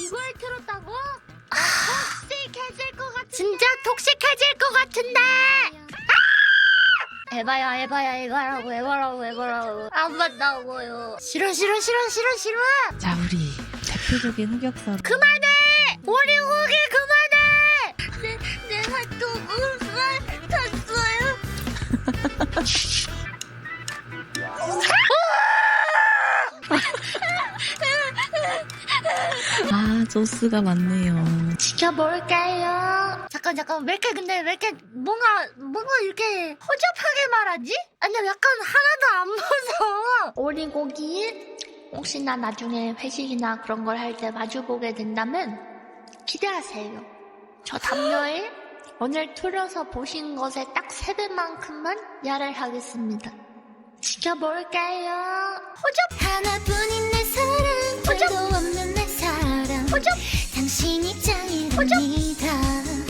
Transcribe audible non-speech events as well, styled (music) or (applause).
이걸 들었다고? 나 톡식해질 것 같은데? 진짜 톡식해질 것 같은데? 에바야 에바야 에바라고 에바라고 에바라고. 안 만나고요. 싫어 싫어 싫어 싫어 싫어 자 우리 대표적인 흑역사로 그만해! 우리 후기 그만해! 내, 또 무슨 탔어요 (laughs) (laughs) 아 소스가 많네요 지켜볼게요. 잠깐 잠깐 왜 이렇게 근데 왜 이렇게 뭔가 뭔가 이렇게 허접하게 말하지? 아니 약간 하나도 안 무서워. 오리고기 혹시나 나중에 회식이나 그런 걸 할 때 마주 보게 된다면 기대하세요. 저 담요에 (laughs) 오늘 틀어서 보신 것의 딱세 배만큼만 야를 하겠습니다. 지켜볼게요. 허접 하나뿐인 내사